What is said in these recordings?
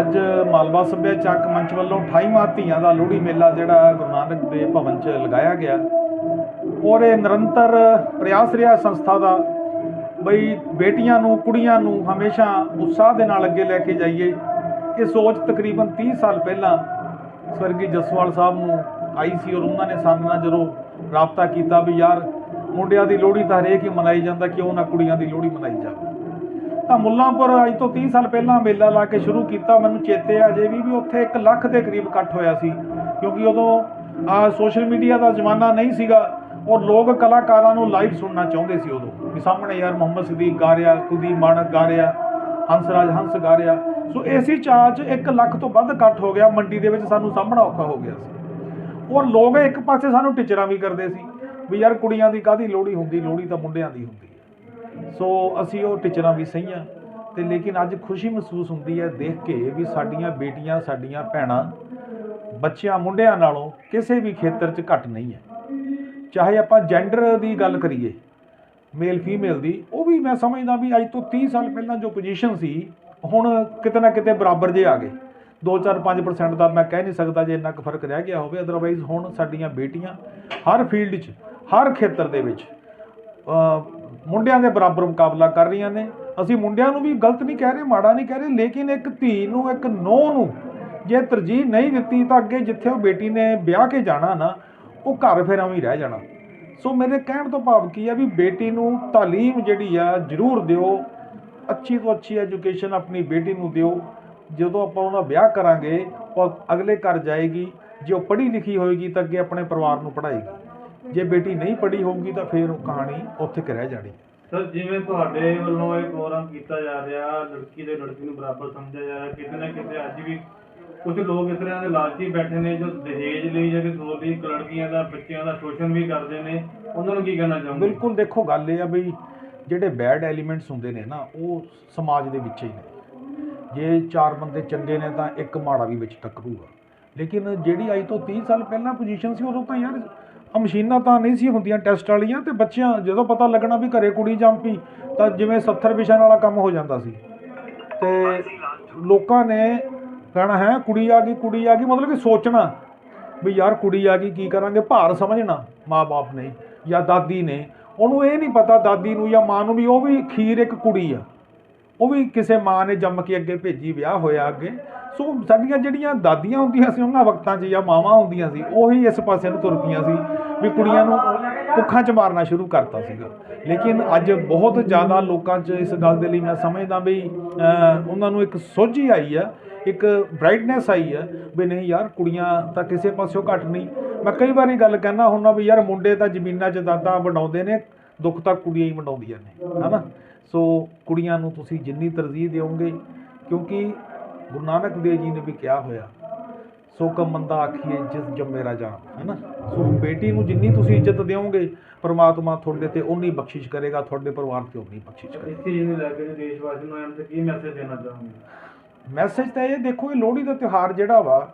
ਅੱਜ ਮਾਲਵਾ ਸੱਭਿਆਚਾਰਕ ਮੰਚ ਵੱਲੋਂ 28ਵਾਂ ਧੀਆਂ ਦਾ ਲੋਹੜੀ ਮੇਲਾ ਜਿਹੜਾ ਗੁਰੂ ਨਾਨਕ ਦੇਵ ਭਵਨ 'ਚ ਲਗਾਇਆ ਗਿਆ। ਔਰ ਇਹ ਨਿਰੰਤਰ ਪ੍ਰਯਾਸ ਰਿਹਾ ਸੰਸਥਾ ਦਾ ਬਈ ਬੇਟੀਆਂ ਨੂੰ, ਕੁੜੀਆਂ ਨੂੰ ਹਮੇਸ਼ਾ ਉਤਸ਼ਾਹ ਦੇ ਨਾਲ ਅੱਗੇ ਲੈ ਕੇ ਜਾਈਏ। ਇਹ ਸੋਚ ਤਕਰੀਬਨ 30 ਸਾਲ ਪਹਿਲਾਂ ਸਵਰਗੀ ਜਸਵਾਲ ਸਾਹਿਬ ਨੂੰ ਆਈ ਸੀ ਔਰ ਉਹਨਾਂ ਨੇ ਸਾਡੇ ਨਾਲ ਜਦੋਂ ਰਾਬਤਾ ਕੀਤਾ ਵੀ ਯਾਰ ਮੁੰਡਿਆਂ ਦੀ ਲੋਹੜੀ ਤਾਂ ਹਰੇਕ ਹੀ ਮਨਾਈ ਜਾਂਦਾ, ਕਿਉਂ ਨਾ ਕੁੜੀਆਂ ਦੀ ਲੋਹੜੀ ਮਨਾਈ ਜਾਵੇ। ਤਾਂ ਮੁੱਲਾਂਪੁਰ ਅੱਜ ਤੋਂ 30 ਸਾਲ ਪਹਿਲਾਂ ਮੇਲਾ ਲਾ ਕੇ ਸ਼ੁਰੂ ਕੀਤਾ, ਮੈਨੂੰ ਚੇਤੇ ਆ ਜੇ ਵੀ ਵੀ ਉੱਥੇ 1 ਲੱਖ ਦੇ ਕਰੀਬ ਇਕੱਠ ਹੋਇਆ ਸੀ। ਕਿਉਂਕਿ ਉਦੋਂ ਆ ਸੋਸ਼ਲ ਮੀਡੀਆ ਦਾ ਜ਼ਮਾਨਾ ਨਹੀਂ ਸੀਗਾ ਔਰ ਲੋਕ ਕਲਾਕਾਰਾਂ ਨੂੰ ਲਾਈਵ ਸੁਣਨਾ ਚਾਹੁੰਦੇ ਸੀ ਉਦੋਂ। ਵੀ ਸਾਹਮਣੇ ਯਾਰ ਮੁਹੰਮਦ ਸਦੀਕ ਗਾ ਰਿਹਾ, ਕੁਲਦੀਪ ਮਾਣਕ ਗਾ ਰਿਹਾ, ਹੰਸਰਾਜ ਹੰਸ ਗਾ ਰਿਹਾ। ਸੋ ਇਸੇ ਚਾਹ 'ਚ 1 ਲੱਖ ਤੋਂ ਵੱਧ ਇਕੱਠ ਹੋ ਗਿਆ, ਮੰਡੀ ਦੇ ਵਿੱਚ ਸਾਨੂੰ ਸਾਹਮਣਾ ਔਖਾ ਹੋ ਗਿਆ ਸੀ। ਔਰ ਲੋਕ ਇੱਕ ਪਾਸੇ ਸਾਨੂੰ ਟੀਚਰਾਂ ਵੀ ਕਰਦੇ ਸੀ, ਵੀ ਯਾਰ ਕੁੜੀਆਂ ਦੀ ਕਾਦੀ ਲੋਹੜੀ ਹੁੰਦੀ, ਲੋਹੜੀ ਤਾਂ ਮੁੰਡਿਆਂ ਦੀ ਹੁੰਦੀ। ਸੋ ਅਸੀਂ ਉਹ ਟੀਚਰਾਂ ਵੀ ਸਹੀਆਂ ਤੇ ਲੇਕਿਨ ਅੱਜ ਖੁਸ਼ੀ ਮਹਿਸੂਸ ਹੁੰਦੀ ਹੈ ਦੇਖ ਕੇ ਵੀ ਸਾਡੀਆਂ ਬੇਟੀਆਂ, ਸਾਡੀਆਂ ਭੈਣਾਂ, ਬੱਚਿਆਂ, ਮੁੰਡਿਆਂ ਨਾਲੋਂ ਕਿਸੇ ਵੀ ਖੇਤਰ 'ਚ ਘੱਟ ਨਹੀਂ ਹੈ। ਚਾਹੇ ਆਪਾਂ ਜੈਂਡਰ ਦੀ ਗੱਲ ਕਰੀਏ ਮੇਲ ਫੀਮੇਲ ਦੀ, ਉਹ ਵੀ ਮੈਂ ਸਮਝਦਾ ਵੀ ਅੱਜ ਤੋਂ 30 ਸਾਲ ਪਹਿਲਾਂ ਜੋ ਪੋਜੀਸ਼ਨ ਸੀ, ਹੁਣ ਕਿਤੇ ਨਾ ਕਿਤੇ ਬਰਾਬਰ ਜੇ ਆ ਗਏ। 2-4-5% ਦਾ ਮੈਂ ਕਹਿ ਨਹੀਂ ਸਕਦਾ ਜੇ ਇੰਨਾ ਕੁ ਫ਼ਰਕ ਰਹਿ ਗਿਆ ਹੋਵੇ ਅਦਰਵਾਈਜ਼ ਹੁਣ ਸਾਡੀਆਂ ਬੇਟੀਆਂ ਹਰ ਫੀਲਡ 'ਚ, ਹਰ ਖੇਤਰ ਦੇ ਵਿੱਚ ਮੁੰਡਿਆਂ ਦੇ ਬਰਾਬਰ ਮੁਕਾਬਲਾ ਕਰ ਰਹੀਆਂ ਨੇ। ਅਸੀਂ ਮੁੰਡਿਆਂ ਨੂੰ ਵੀ ਗਲਤ ਨਹੀਂ ਕਹਿ ਰਹੇ, ਮਾੜਾ ਨਹੀਂ ਕਹਿ ਰਹੇ, ਲੇਕਿਨ ਇੱਕ ਧੀ ਨੂੰ, ਇੱਕ ਨੂੰਹ ਨੂੰ ਜੇ ਤਰਜੀਹ ਨਹੀਂ ਦਿੱਤੀ ਤਾਂ ਅੱਗੇ ਜਿੱਥੇ ਉਹ ਬੇਟੀ ਨੇ ਵਿਆਹ ਕੇ ਜਾਣਾ ਨਾ, ਉਹ ਘਰ ਫਿਰ ਐਵੇਂ ਹੀ ਰਹਿ ਜਾਣਾ। ਸੋ ਮੇਰੇ ਕਹਿਣ ਤੋਂ ਭਾਵ ਕੀ ਹੈ ਵੀ ਬੇਟੀ ਨੂੰ ਤਾਲੀਮ ਜਿਹੜੀ ਆ, ਜ਼ਰੂਰ ਦਿਓ। ਅੱਛੀ ਤੋਂ ਅੱਛੀ ਐਜੂਕੇਸ਼ਨ ਆਪਣੀ ਬੇਟੀ ਨੂੰ ਦਿਓ। ਜਦੋਂ ਆਪਾਂ ਉਹਦਾ ਵਿਆਹ ਕਰਾਂਗੇ, ਉਹ ਅਗਲੇ ਘਰ ਜਾਏਗੀ। ਜੇ ਉਹ ਪੜ੍ਹੀ ਲਿਖੀ ਹੋਏਗੀ ਤਾਂ ਅੱਗੇ ਆਪਣੇ ਪਰਿਵਾਰ ਨੂੰ ਪੜ੍ਹਾਏਗੀ। ਜੇ ਬੇਟੀ ਨਹੀਂ ਪੜ੍ਹੀ ਹੋਊਗੀ ਤਾਂ ਫਿਰ ਉਹ ਕਹਾਣੀ ਉੱਥੇ ਕਿ ਰਹਿ ਜਾਣੀ। ਸਰ ਜਿਵੇਂ ਤੁਹਾਡੇ ਵੱਲੋਂ ਇਹ ਪ੍ਰੋਗਰਾਮ ਕੀਤਾ ਜਾ ਰਿਹਾ ਲੜਕੀ ਤੇ ਲੜਕੀ ਨੂੰ ਬਰਾਬਰ ਸਮਝਿਆ ਜਾ ਰਿਹਾ ਕਿਤੇ ਨਾ ਕਿਤੇ ਅੱਜ ਵੀ ਕੁਝ ਲੋਕ ਇਸ ਤਰ੍ਹਾਂ ਦੇ ਲਾਲਚੀ ਬੈਠੇ ਨੇ ਜੋ ਦਹੇਜ ਲਈ ਜਾਂ ਕਿਸੇ ਹੋਰ ਲਈ ਇੱਕ ਲੜਕੀਆਂ ਦਾ ਬੱਚਿਆਂ ਦਾ ਸ਼ੋਸ਼ਣ ਵੀ ਕਰਦੇ ਨੇ। ਉਹਨਾਂ ਨੂੰ ਕੀ ਕਹਿਣਾ ਚਾਹੁੰਦੇ ਬਿਲਕੁਲ ਦੇਖੋ ਗੱਲ ਇਹ ਆ ਬਈ ਜਿਹੜੇ ਬੈਡ ਐਲੀਮੈਂਟਸ ਹੁੰਦੇ ਨੇ ਨਾ ਉਹ ਸਮਾਜ ਦੇ ਵਿੱਚ ਹੀ ਨੇ। ਜੇ ਚਾਰ ਬੰਦੇ ਚੰਗੇ ਨੇ ਤਾਂ ਇੱਕ ਮਾੜਾ ਵੀ ਵਿੱਚ ਟੱਕਰੂਗਾ। ਲੇਕਿਨ ਜਿਹੜੀ ਅੱਜ ਤੋਂ 30 ਸਾਲ ਪਹਿਲਾਂ ਪੋਜੀਸ਼ਨ ਸੀ ਉਦੋਂ ਤਾਂ ਯਾਰ ਆ ਮਸ਼ੀਨਾਂ ਤਾਂ ਨਹੀਂ ਸੀ ਹੁੰਦੀਆਂ ਟੈਸਟ ਵਾਲੀਆਂ ਤੇ ਬੱਚਿਆਂ ਜਦੋਂ ਪਤਾ ਲੱਗਣਾ ਵੀ ਘਰੇ ਕੁੜੀ ਜੰਮ ਪਈ ਤਾਂ ਜਿਵੇਂ 70 ਵਿਸ਼ਿਆਂ ਵਾਲਾ ਕੰਮ ਹੋ ਜਾਂਦਾ ਸੀ। ਤੇ ਲੋਕਾਂ ਨੇ ਕਹਿਣਾ ਹੈ, ਕੁੜੀ ਆ ਗਈ, ਕੁੜੀ ਆ ਗਈ, ਮਤਲਬ ਕਿ ਸੋਚਣਾ ਵੀ ਯਾਰ ਕੁੜੀ ਆ ਗਈ, ਕੀ ਕਰਾਂਗੇ? ਭਾਰ ਸਮਝਣਾ ਮਾਪੇ ਨੇ ਜਾਂ ਦਾਦੀ ਨੇ। ਉਹਨੂੰ ਇਹ ਨਹੀਂ ਪਤਾ ਦਾਦੀ ਨੂੰ ਜਾਂ ਮਾਂ ਨੂੰ ਵੀ ਉਹ ਵੀ ਖੀਰ ਇੱਕ ਕੁੜੀ ਆ। ਉਹ ਵੀ ਕਿਸੇ ਮਾਂ ਨੇ ਜੰਮ ਕੇ ਅੱਗੇ ਭੇਜੀ ਵਿਆਹ ਹੋਇਆ ਅੱਗੇ। ਸੋ ਸਾਡੀਆਂ ਜਿਹੜੀਆਂ ਦਾਦੀਆਂ ਹੁੰਦੀਆਂ ਸੀ, ਉਹਨਾਂ ਵਕਤਾਂ 'ਚ ਜਾਂ ਮਾਵਾਂ ਹੁੰਦੀਆਂ ਸੀ, ਉਹੀ ਇਸ ਪਾਸੇ ਨੂੰ ਤੁਰ ਪਈਆਂ ਸੀ ਵੀ ਕੁੜੀਆਂ ਨੂੰ ਕੁੱਖਾਂ 'ਚ ਮਾਰਨਾ ਸ਼ੁਰੂ ਕਰਤਾ ਸੀਗਾ। ਲੇਕਿਨ ਅੱਜ ਬਹੁਤ ਜ਼ਿਆਦਾ ਲੋਕਾਂ 'ਚ ਇਸ ਗੱਲ ਦੇ ਲਈ ਮੈਂ ਸਮਝਦਾ ਵੀ ਉਹਨਾਂ ਨੂੰ ਇੱਕ ਸੋਝੀ ਆਈ ਆ, ਇੱਕ ਬ੍ਰਾਈਟਨੈਸ ਆਈ ਆ ਵੀ ਨਹੀਂ ਯਾਰ, ਕੁੜੀਆਂ ਤਾਂ ਕਿਸੇ ਪਾਸਿਓਂ ਘੱਟ ਨਹੀਂ। ਮੈਂ ਕਈ ਵਾਰੀ ਗੱਲ ਕਹਿਣਾ ਹੁੰਦਾ ਵੀ ਯਾਰ ਮੁੰਡੇ ਤਾਂ ਜ਼ਮੀਨਾਂ 'ਚ ਦਾਦਾ ਵਡਾਉਂਦੇ ਨੇ, ਦੁੱਖ ਤਾਂ ਕੁੜੀਆਂ ਹੀ ਵਡਾਉਂਦੀਆਂ ਨੇ, ਹਨਾ? ਸੋ ਕੁੜੀਆਂ ਨੂੰ ਤੁਸੀਂ ਜਿੰਨੀ ਤਰਜੀਹ ਦਿਓਗੇ ਕਿਉਂਕਿ ਗੁਰੂ ਨਾਨਕ ਦੇਵ ਜੀ ਨੇ ਵੀ ਕਿਹਾ ਹੋਇਆ ਸੋ ਕਮ ਮੰਦਾ ਆਖੀਏ ਜਿਸ ਜੰਮੇ ਰਾਜਾ ਹੈਨਾ? ਸੋ ਬੇਟੀ ਨੂੰ ਜਿੰਨੀ ਤੁਸੀਂ ਇੱਜ਼ਤ ਦਿਓਗੇ ਪ੍ਰਮਾਤਮਾ ਤੁਹਾਡੇ ਤੇ ਉਨੀ ਬਖਸ਼ਿਸ਼ ਕਰੇਗਾ ਤੁਹਾਡੇ ਪਰਿਵਾਰ ਤੇ ਉਨੀ ਬਖਸ਼ਿਸ਼ ਕਰੇਗਾ। ਇਸ ਚੀਜ਼ ਨੂੰ ਲੈ ਕੇ ਦੇਸ਼ ਨੂੰ ਐਮ ਤੇ ਕੀ ਮੈਸੇਜ ਦੇਣਾ ਚਾਹੁੰਦੇ ਮੈਸੇਜ ਤਾਂ ਇਹ ਦੇਖੋ ਇਹ ਲੋਹੜੀ ਦਾ ਤਿਉਹਾਰ ਜਿਹੜਾ ਵਾ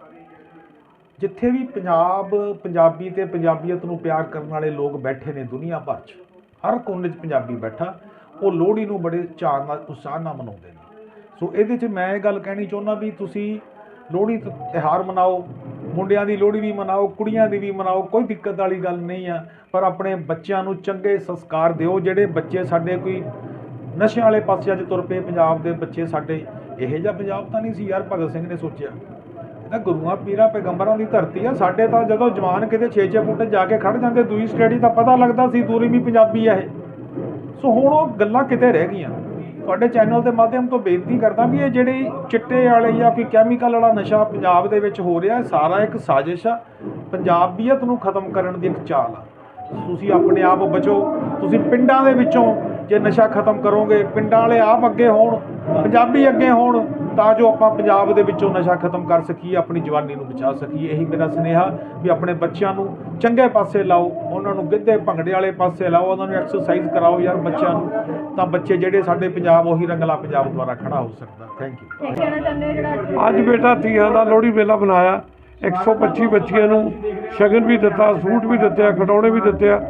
ਜਿੱਥੇ ਵੀ ਪੰਜਾਬ ਪੰਜਾਬੀ ਤੇ ਪੰਜਾਬੀਅਤ ਨੂੰ ਪਿਆਰ ਕਰਨ ਵਾਲੇ ਲੋਕ ਬੈਠੇ ਨੇ ਦੁਨੀਆ ਭਰ 'ਚ ਹਰ ਕੋਨੇ 'ਚ ਪੰਜਾਬੀ ਬੈਠਾ। ਉਹ ਲੋਹੜੀ ਨੂੰ ਬੜੇ ਚਾਅ ਨਾਲ, ਉਤਸ਼ਾਹ ਨਾਲ ਮਨਾਉਂਦੇ ਨੇ। ਸੋ ਇਹਦੇ 'ਚ ਮੈਂ ਇਹ ਗੱਲ ਕਹਿਣੀ ਚਾਹੁੰਦਾ ਵੀ ਤੁਸੀਂ ਲੋਹੜੀ ਤ- ਤਿਉਹਾਰ ਮਨਾਓ, ਮੁੰਡਿਆਂ ਦੀ ਲੋਹੜੀ ਵੀ ਮਨਾਓ, ਕੁੜੀਆਂ ਦੀ ਵੀ ਮਨਾਓ, ਕੋਈ ਦਿੱਕਤ ਵਾਲੀ ਗੱਲ ਨਹੀਂ ਆ, ਪਰ ਆਪਣੇ ਬੱਚਿਆਂ ਨੂੰ ਚੰਗੇ ਸੰਸਕਾਰ ਦਿਓ, ਜਿਹੜੇ ਬੱਚੇ ਸਾਡੇ ਕੋਈ ਨਸ਼ਿਆਂ ਵਾਲੇ ਪਾਸੇ ਅੱਜ ਤੁਰ ਪਏ ਪੰਜਾਬ ਦੇ ਬੱਚੇ ਸਾਡੇ, ਇਹੋ ਜਿਹਾ ਪੰਜਾਬ ਤਾਂ ਨਹੀਂ ਸੀ ਯਾਰ, ਭਗਤ ਸਿੰਘ ਨੇ ਸੋਚਿਆ। ਇਹ ਤਾਂ ਗੁਰੂਆਂ, ਪੀਰਾਂ, ਪੈਗੰਬਰਾਂ ਦੀ ਧਰਤੀ ਆ, ਸਾਡੇ ਤਾਂ ਜਦੋਂ ਜਵਾਨ ਕਿਤੇ 6-6 ਫੁੱਟ ਜਾ ਕੇ ਖੜ ਜਾਂਦੇ, ਦੂਈ ਸਟੇਡੀ ਤਾਂ ਪਤਾ ਲੱਗਦਾ ਸੀ ਦੂਰੀ ਵੀ ਪੰਜਾਬੀ ਆ ਇਹ। ਸੋ ਹੁਣ ਉਹ ਗੱਲਾਂ ਕਿਤੇ ਰਹਿ ਗਈਆਂ। ਤੁਹਾਡੇ ਚੈਨਲ ਦੇ ਮਾਧਿਅਮ ਤੋਂ ਬੇਨਤੀ ਕਰਦਾ ਵੀ ਇਹ ਜਿਹੜੀ ਚਿੱਟੇ ਵਾਲੇ ਜਾਂ ਕੋਈ ਕੈਮੀਕਲ ਵਾਲਾ ਨਸ਼ਾ ਪੰਜਾਬ ਦੇ ਵਿੱਚ ਹੋ ਰਿਹਾ, ਇਹ ਸਾਰਾ ਇੱਕ ਸਾਜ਼ਿਸ਼ ਆ। ਪੰਜਾਬੀਅਤ ਨੂੰ ਖਤਮ ਕਰਨ ਦੀ ਇੱਕ ਚਾਲ ਆ। ਤੁਸੀਂ ਆਪਣੇ ਆਪ ਬਚੋ। ਤੁਸੀਂ ਪਿੰਡਾਂ ਦੇ ਵਿੱਚੋਂ ਜੇ ਨਸ਼ਾ ਖਤਮ ਕਰੋਗੇ, ਪਿੰਡਾਂ ਵਾਲੇ ਆਪ ਅੱਗੇ ਹੋਣ, ਪੰਜਾਬੀ ਅੱਗੇ ਹੋਣ ਤਾਂ ਜੋ ਆਪਾਂ ਪੰਜਾਬ ਦੇ ਵਿੱਚੋਂ ਨਸ਼ਾ ਖਤਮ ਕਰ ਸਕੀਏ ਆਪਣੀ ਜਵਾਨੀ ਨੂੰ ਬਚਾ ਸਕੀਏ। ਇਹੀ ਮੇਰਾ ਸੁਨੇਹਾ ਵੀ ਆਪਣੇ ਬੱਚਿਆਂ ਨੂੰ ਚੰਗੇ ਪਾਸੇ ਲਾਓ ਉਹਨਾਂ ਨੂੰ ਗਿੱਧੇ ਭੰਗੜੇ ਵਾਲੇ ਪਾਸੇ ਲਾਓ ਉਹਨਾਂ ਨੂੰ ਐਕਸਰਸਾਈਜ਼ ਕਰਾਓ ਯਾਰ ਬੱਚਿਆਂ ਨੂੰ। ਤਾਂ ਬੱਚੇ ਜਿਹੜੇ ਸਾਡੇ ਪੰਜਾਬ ਉਹੀ ਰੰਗਲਾ ਪੰਜਾਬ ਦੁਆਰਾ ਖੜਾ ਹੋ ਸਕਦਾ। ਥੈਂਕ ਯੂ ਅੱਜ ਬੇਟਾ ਤੀਆਂ ਦਾ ਲੋਹੜੀ ਮੇਲਾ ਬਣਾਇਆ 125 ਬੱਚੀਆਂ ਨੂੰ ਸ਼ਗਨ ਵੀ ਦਿੱਤਾ ਸੂਟ ਵੀ ਦਿੱਤੇ ਆ ਖਿਡੌਣੇ ਵੀ ਦਿੱਤੇ ਆ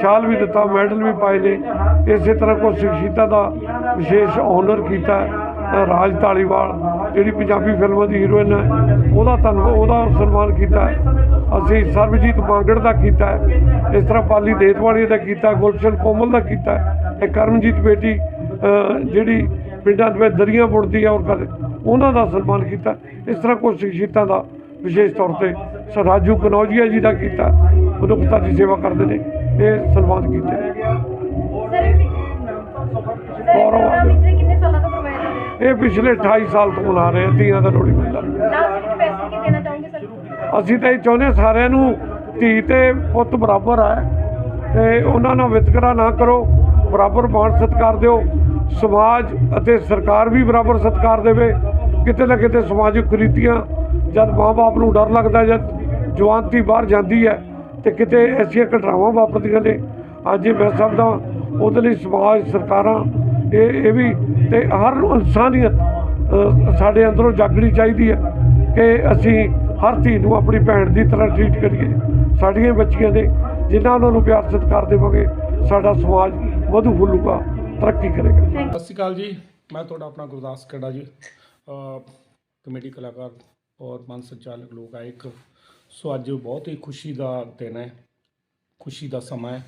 ਸ਼ਾਲ ਵੀ ਦਿੱਤਾ ਮੈਡਲ ਵੀ ਪਾਏ ਨੇ। ਇਸੇ ਤਰ੍ਹਾਂ ਕੋ ਸ਼ਖਸੀਅਤਾਂ ਦਾ ਵਿਸ਼ੇਸ਼ ਆਨਰ ਕੀਤਾ। ਰਾਜ ਧਾਲੀਵਾਲ ਜਿਹੜੀ ਪੰਜਾਬੀ ਫਿਲਮਾਂ ਦੀ ਹੀਰੋਇਨ ਹੈ ਉਹਦਾ ਧੰਨਵਾਦ ਉਹਦਾ ਸਨਮਾਨ ਕੀਤਾ ਅਸੀਂ ਸਰਬਜੀਤ ਮਾਂਗੜ ਦਾ ਕੀਤਾ। ਇਸ ਤਰ੍ਹਾਂ ਪਾਲੀ ਦੇਤਵਾਲੀ ਦਾ ਕੀਤਾ ਗੁਲਸ਼ਨ ਕੋਮਲ ਦਾ ਕੀਤਾ। ਇਹ ਕਰਮਜੀਤ ਬੇਟੀ ਜਿਹੜੀ ਪਿੰਡਾਂ ਦੇ ਵਿੱਚ ਦਰੀਆਂ ਬੁਣਦੀ ਹੈ ਔਰ ਉਹਨਾਂ ਦਾ ਸਨਮਾਨ ਕੀਤਾ ਇਸ ਤਰ੍ਹਾਂ ਕੁਝ ਸ਼ਖਸੀਅਤਾਂ ਦਾ ਵਿਸ਼ੇਸ਼ ਤੌਰ ਤੇ ਸਰ ਰਾਜੂ ਕਨੌਜੀਆ ਜੀ ਦਾ ਕੀਤਾ ਮਨੁੱਖਤਾ ਦੀ ਸੇਵਾ ਕਰਦੇ ਨੇ ਇਹ ਸਨਮਾਨ ਕੀਤੇ ਗੌਰਵ ਇਹ ਪਿਛਲੇ 28 ਸਾਲ ਤੋਂ ਮਨਾ ਰਹੇ ਧੀਆਂ ਦਾ ਲੋਹੜੀ ਮੇਲਾ ਅਸੀਂ ਤਾਂ ਇਹ ਚਾਹੁੰਦੇ ਹਾਂ ਸਾਰਿਆਂ ਨੂੰ ਧੀ ਤੇ ਪੁੱਤ ਬਰਾਬਰ ਆ, ਤੇ ਉਹਨਾਂ ਨਾਲ ਵਿਤਕਰਾ ਨਾ ਕਰੋ, ਬਰਾਬਰ ਮਾਣ ਸਤਿਕਾਰ ਦਿਓ, ਸਮਾਜ ਅਤੇ ਸਰਕਾਰ ਵੀ ਬਰਾਬਰ ਸਤਿਕਾਰ ਦੇਵੇ, ਕਿਤੇ ਨਾ ਕਿਤੇ ਸਮਾਜਿਕ ਕੁਰੀਤੀਆਂ, ਜਦ ਮਾਂ-ਬਾਪ ਨੂੰ ਡਰ ਲੱਗਦਾ, ਜਦ ਜਵਾਨ ਧੀ ਬਾਹਰ ਜਾਂਦੀ ਹੈ, ਤੇ ਕਿਤੇ ਐਸੀਆਂ ਘਟਨਾਵਾਂ ਵਾਪਰਦੀਆਂ ਨੇ। ਅੱਜ ਮੈਂ ਸਮਝਦਾ ਉਹਦੇ ਲਈ ਸਮਾਜ, ਸਰਕਾਰਾਂ ਇਹ ਇਹ ਵੀ ਤੇ ਹਰ ਇਨਸਾਨੀਅਤ ਸਾਡੇ ਅੰਦਰੋਂ ਜਾਗਣੀ ਚਾਹੀਦੀ ਹੈ ਕਿ ਅਸੀਂ ਹਰ ਧੀ ਨੂੰ ਆਪਣੀ ਭੈਣ ਦੀ ਤਰ੍ਹਾਂ ਟਰੀਟ ਕਰੀਏ। ਸਾਡੀਆਂ ਬੱਚੀਆਂ ਨੇ ਜਿਨ੍ਹਾਂ ਉਹਨਾਂ ਨੂੰ ਪਿਆਰ ਸਤਿਕਾਰ ਦੇਵਾਂਗੇ ਸਾਡਾ ਸਮਾਜ ਵਧੂ ਫੁੱਲੂਗਾ ਤਰੱਕੀ ਕਰੇਗਾ। ਸਤਿ ਸ਼੍ਰੀ ਅਕਾਲ ਜੀ। ਮੈਂ ਤੁਹਾਡਾ ਆਪਣਾ ਗੁਰਦਾਸ ਕੜਾ ਜੀ। ਅ, ਕਮੇਡੀ ਕਲਾਕਾਰ ਔਰ ਮਨ ਸੰਚਾਲਕ ਲੋਕ ਆਇਕ। ਸੋ ਅੱਜ ਬਹੁਤ ਹੀ ਖੁਸ਼ੀ ਦਾ ਦਿਨ ਹੈ ਖੁਸ਼ੀ ਦਾ ਸਮਾਂ ਹੈ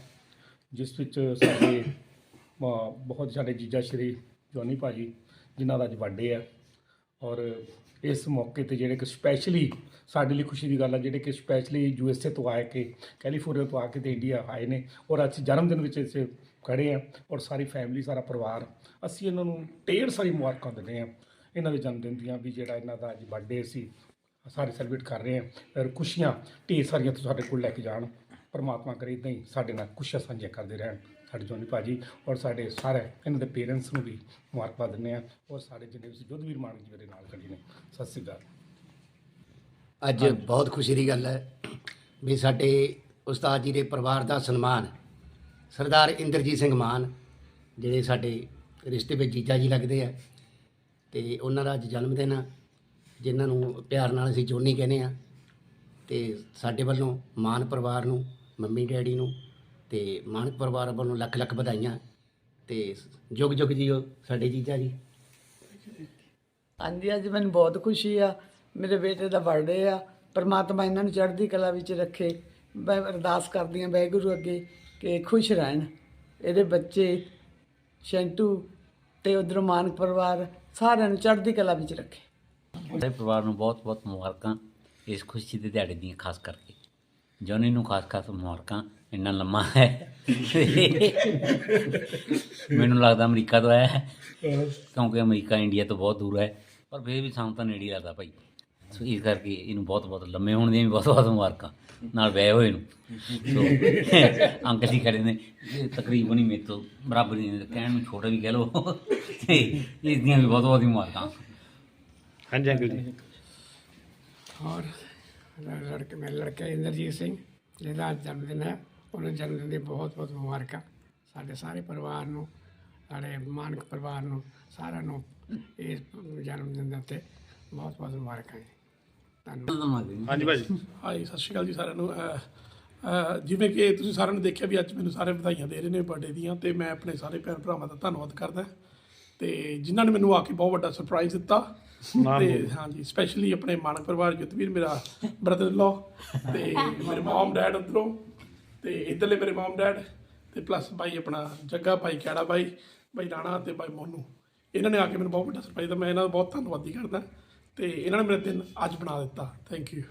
ਜਿਸ ਵਿੱਚ ਸਾਡੇ ਬਹੁਤ ਸਾਡੇ ਜੀਜਾ ਸ਼੍ਰੀ ਜੋਨੀ ਭਾਜੀ, ਜਿਨ੍ਹਾਂ ਦਾ ਅੱਜ ਬਰਥਡੇ ਹੈ। ਔਰ ਇਸ ਮੌਕੇ ਤੇ ਜਿਹੜੇ ਕਿ ਸਪੈਸ਼ਲੀ ਸਾਡੇ ਲਈ ਖੁਸ਼ੀ ਦੀ ਗੱਲ ਹੈ ਜਿਹੜੇ ਕਿ ਸਪੈਸ਼ਲੀ ਯੂ ਐਸ ਏ ਤੋਂ ਆਏ ਕੇ ਕੈਲੀਫੋਰਨੀਆ ਤੋਂ ਆ ਕੇ ਤੇ ਇੰਡੀਆ ਆਏ ਨੇ, ਔਰ ਅਸੀਂ ਜਨਮ ਦਿਨ ਵਿੱਚ ਇਸੇ ਖੜੇ ਆ, ਔਰ ਸਾਰੀ ਫੈਮਿਲੀ ਸਾਰਾ ਪਰਿਵਾਰ, ਅਸੀਂ ਇਹਨਾਂ ਨੂੰ ਢੇਰ ਸਾਰੀ ਮੁਬਾਰਕਾਂ ਦਿੰਦੇ ਆ, ਇਹਨਾਂ ਦੇ ਜਨਮ ਦਿਨ ਦੀਆਂ, ਵੀ ਜਿਹੜਾ ਇਹਨਾਂ ਦਾ ਅੱਜ ਬਰਥਡੇ ਸੀ, ਸਾਰੇ ਸੈਲੀਬ੍ਰੇਟ ਕਰ ਰਹੇ ਆ, ਔਰ ਖੁਸ਼ੀਆਂ ਢੇਰ ਸਾਰੀਆਂ ਤੋਂ ਸਾਡੇ ਕੋਲ ਲੈ ਕੇ ਜਾਣ, ਪਰਮਾਤਮਾ ਕਰੇ ਇਦਾਂ ਹੀ ਸਾਡੇ ਨਾਲ ਖੁਸ਼ੀਆਂ ਸਾਂਝੀਆਂ ਕਰਦੇ ਰਹਿਣ। ਸਾਡੇ ਜੋਨੀ ਭਾਜੀ ਔਰ ਸਾਡੇ ਸਾਰੇ ਇਹਨਾਂ ਦੇ ਪੇਰੈਂਟਸ ਨੂੰ ਵੀ ਮੁਬਾਰਕਾਂ ਦਿੰਦੇ ਆ ਔਰ ਸਾਡੇ ਜਿੰਨੇ ਵੀ ਜੁੱਧਵੀਰ ਮਾਨਕ ਜੀ ਮੇਰੇ ਨਾਲ ਖੜੇ ਨੇ ਸਤਿ ਸ੍ਰੀ ਅਕਾਲ। ਅੱਜ ਬਹੁਤ ਖੁਸ਼ੀ ਦੀ ਗੱਲ ਹੈ ਵੀ ਸਾਡੇ ਉਸਤਾਦ ਜੀ ਦੇ ਪਰਿਵਾਰ ਦਾ ਸਨਮਾਨ ਸਰਦਾਰ ਇੰਦਰਜੀਤ ਸਿੰਘ ਮਾਨ ਜਿਹੜੇ ਸਾਡੇ ਰਿਸ਼ਤੇ ਵਿੱਚ ਜੀਜਾ ਜੀ ਲੱਗਦੇ ਆ ਤੇ ਉਹਨਾਂ ਦਾ ਅੱਜ ਜਨਮ ਦਿਨ ਆ ਜਿਨ੍ਹਾਂ ਨੂੰ ਪਿਆਰ ਨਾਲ ਅਸੀਂ ਜੋਨੀ ਕਹਿੰਦੇ ਆ ਤੇ ਸਾਡੇ ਵੱਲੋਂ ਮਾਨ ਪਰਿਵਾਰ ਨੂੰ ਮੰਮੀ ਡੈਡੀ ਨੂੰ ਤੇ ਮਾਨਕ ਪਰਿਵਾਰ ਵੱਲੋਂ ਲੱਖ ਲੱਖ ਵਧਾਈਆਂ ਤੇ ਜੁਗ ਜੁਗ ਜੀਓ ਸਾਡੇ ਜੀਜਾ ਜੀ। ਹਾਂਜੀ ਅੱਜ ਮੈਨੂੰ ਬਹੁਤ ਖੁਸ਼ੀ ਆ। ਮੇਰੇ ਬੇਟੇ ਦਾ ਬਰਥਡੇ ਆ। ਪਰਮਾਤਮਾ ਇਹਨਾਂ ਨੂੰ ਚੜ੍ਹਦੀ ਕਲਾ ਵਿੱਚ ਰੱਖੇ। ਮੈਂ ਅਰਦਾਸ ਕਰਦੀ ਹਾਂ ਵਾਹਿਗੁਰੂ ਅੱਗੇ ਕਿ ਖੁਸ਼ ਰਹਿਣ। ਇਹਦੇ ਬੱਚੇ ਸ਼ੈਂਟੂ ਤੇ ਉਧਰੋਂ ਮਾਨਕ ਪਰਿਵਾਰ ਸਾਰਿਆਂ ਨੂੰ ਚੜ੍ਹਦੀ ਕਲਾ ਵਿੱਚ ਰੱਖੇ। ਸਾਰੇ ਪਰਿਵਾਰ ਨੂੰ ਬਹੁਤ-ਬਹੁਤ ਮੁਬਾਰਕਾਂ ਇਸ ਖੁਸ਼ੀ ਦੇ ਦਿਹਾੜੇ ਦੀਆਂ ਖਾਸ ਕਰਕੇ। ਜੋਨੀ ਨੂੰ ਖਾਸ-ਖਾਸ ਮੁਬਾਰਕਾਂ ਇੰਨਾ ਲੰਮਾ ਹੈ। ਮੈਨੂੰ ਲੱਗਦਾ ਅਮਰੀਕਾ ਤੋਂ ਆਇਆ ਹੈ ਕਿਉਂਕਿ ਅਮਰੀਕਾ ਇੰਡੀਆ ਤੋਂ ਬਹੁਤ ਦੂਰ ਹੈ। ਪਰ ਫਿਰ ਵੀ ਸਾਨੂੰ ਤਾਂ ਨੇੜੇ ਲੱਗਦਾ ਭਾਈ। ਸੋ ਇਸ ਕਰਕੇ ਇਹਨੂੰ ਬਹੁਤ-ਬਹੁਤ ਲੰਮੇ ਹੋਣ ਦੀਆਂ ਵੀ ਬਹੁਤ-ਬਹੁਤ ਮੁਬਾਰਕਾਂ ਨਾਲ ਵਿਆਹ ਹੋਏ ਨੂੰ। ਸੋ ਅੰਕਲ ਜੀ ਖੜੇ ਨੇ ਇਹ ਤਕਰੀਬਨ ਹੀ ਮੇਰੇ ਤੋਂ ਬਰਾਬਰ ਹੀ ਨੇ ਕਹਿਣ ਨੂੰ ਛੋਟਾ ਵੀ ਕਹਿ ਲਓ। ਇਸ ਦੀਆਂ ਵੀ ਬਹੁਤ-ਬਹੁਤ ਮੁਬਾਰਕਾਂ। ਔਰ ਲੜਕੇ ਮੇਰੇ ਲੜਕਾ ਇੰਦਰਜੀਤ ਸਿੰਘ ਜਿਹਦਾ ਅੱਜ ਜਨਮ ਦਿਨ ਹੈ। ਉਹਨੂੰ ਜਨਮ ਦਿਨ ਦੀ ਬਹੁਤ ਬਹੁਤ ਮੁਬਾਰਕਾਂ। ਸਾਡੇ ਸਾਰੇ ਪਰਿਵਾਰ ਨੂੰ ਸਾਡੇ ਮਾਨਕ ਪਰਿਵਾਰ ਨੂੰ ਸਾਰਿਆਂ ਨੂੰ ਇਸ ਜਨਮ ਦਿਨ ਦੇ ਉੱਤੇ ਬਹੁਤ ਬਹੁਤ ਮੁਬਾਰਕਾਂ ਜੀ। ਧੰਨਵਾਦ। ਹਾਂਜੀ ਭਾਜੀ। ਹਾਈ ਸਤਿ ਸ਼੍ਰੀ ਅਕਾਲ ਜੀ ਸਾਰਿਆਂ ਨੂੰ। ਜਿਵੇਂ ਕਿ ਤੁਸੀਂ ਸਾਰਿਆਂ ਨੇ ਦੇਖਿਆ ਵੀ ਅੱਜ ਮੈਨੂੰ ਸਾਰੇ ਵਧਾਈਆਂ ਦੇ ਰਹੇ ਨੇ ਬਰਥਡੇ ਦੀਆਂ ਤੇ ਮੈਂ ਆਪਣੇ ਸਾਰੇ ਭੈਣ ਭਰਾਵਾਂ ਦਾ ਧੰਨਵਾਦ ਕਰਦਾ। ਤੇ ਜਿਨ੍ਹਾਂ ਨੇ ਮੈਨੂੰ ਆ ਕੇ ਬਹੁਤ ਵੱਡਾ ਸਰਪ੍ਰਾਈਜ਼ ਦਿੱਤਾ। ਤੇ ਹਾਂਜੀ ਸਪੈਸ਼ਲੀ ਆਪਣੇ ਮਾਨਕ ਪਰਿਵਾਰ ਜੁੱਤਵੀਰ ਮੇਰਾ ਬ੍ਰਦਰ ਲੋ ਤੇ ਮੇਰੇ ਮਮ ਡੈਡ ਉਧਰੋਂ ਤੇ ਇੱਧਰਲੇ ਮੇਰੇ ਮਮ ਡੈਡ ਤੇ ਪਲੱਸ ਭਾਈ ਆਪਣਾ ਜੱਗਾ ਭਾਈ ਕਿਹੜਾ ਭਾਈ ਭਾਈ ਰਾਣਾ ਤੇ ਭਾਈ ਮੋਨੂ। ਇਹਨਾਂ ਨੇ ਆ ਕੇ ਮੈਨੂੰ ਬਹੁਤ ਵੱਡਾ ਸਰਪ੍ਰਾਈਜ਼ ਦਿੱਤਾ। ਮੈਂ ਇਹਨਾਂ ਦਾ ਬਹੁਤ ਧੰਨਵਾਦੀ ਕਰਦਾ। ਤੇ ਇਹਨਾਂ ਨੇ ਮੇਰਾ ਦਿਨ ਅੱਜ ਬਣਾ ਦਿੱਤਾ। Thank you